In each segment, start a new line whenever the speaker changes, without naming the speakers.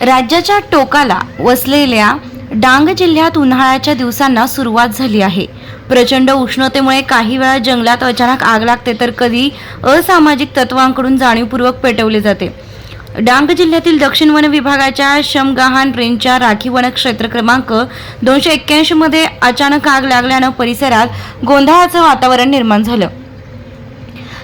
राज्याच्या टोकाला वसलेल्या डांग जिल्ह्यात उन्हाळ्याच्या दिवसांना सुरुवात झाली आहे. प्रचंड उष्णतेमुळे काही वेळा जंगलात अचानक आग लागते तर कधी असामाजिक तत्वांकडून जाणीवपूर्वक पेटवले जाते. डांग जिल्ह्यातील दक्षिण वन विभागाच्या शमगहान रेंजच्या राखी वन क्षेत्र क्रमांक दोनशे एक्क्याऐंशी मध्ये अचानक आग लागल्यानं परिसरात गोंधळाचं वातावरण निर्माण झालं.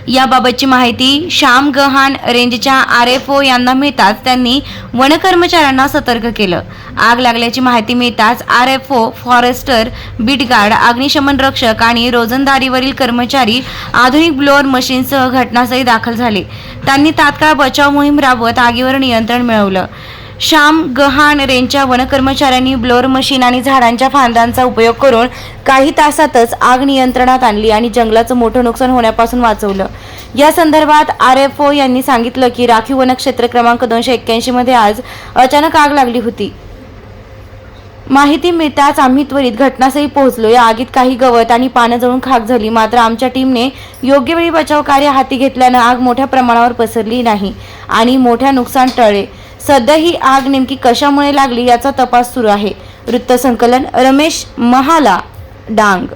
याबाबतची माहिती श्याम गहान रेंजच्या आर एफ ओ यांना मिळताच त्यांनी वनकर्मचाऱ्यांना सतर्क केलं. आग लागल्याची माहिती मिळताच R F O forester beat guard अग्निशमन रक्षक आणि रोजंदारीवरील कर्मचारी आधुनिक ब्लोअर मशीनसह घटनास्थळी दाखल झाले. त्यांनी तात्काळ बचाव मोहीम राबवत आगीवर नियंत्रण मिळवलं. श्याम गहाण रेंजच्या वनकर्मचाऱ्यांनी ब्लोअर मशीन आणि झाडांच्या फांद्यांचा उपयोग करून काही तासातच आग नियंत्रणात आणली आणि जंगलाचं मोठं नुकसान होण्यापासून वाचवलं. या संदर्भात आर एफ ओ यांनी सांगितलं की राखीव वनक्षेत्र क्रमांक दोनशे एक्क्याऐंशी मध्ये आज अचानक आग लागली होती. माहिती मिळताच आम्ही त्वरित घटनास्थळी पोहोचलो. या आगीत काही गवत आणि पानं जळून खाक झाली. मात्र आमच्या टीमने योग्य वेळी बचाव कार्य हाती घेतल्यानं आग मोठ्या प्रमाणावर पसरली नाही आणि मोठ्या नुकसान टळले. सध्या ही आग नेमकी कशामुळे लागली याचा तपास सुरू आहे. वृत्तसंकलन रमेश महाला डांग.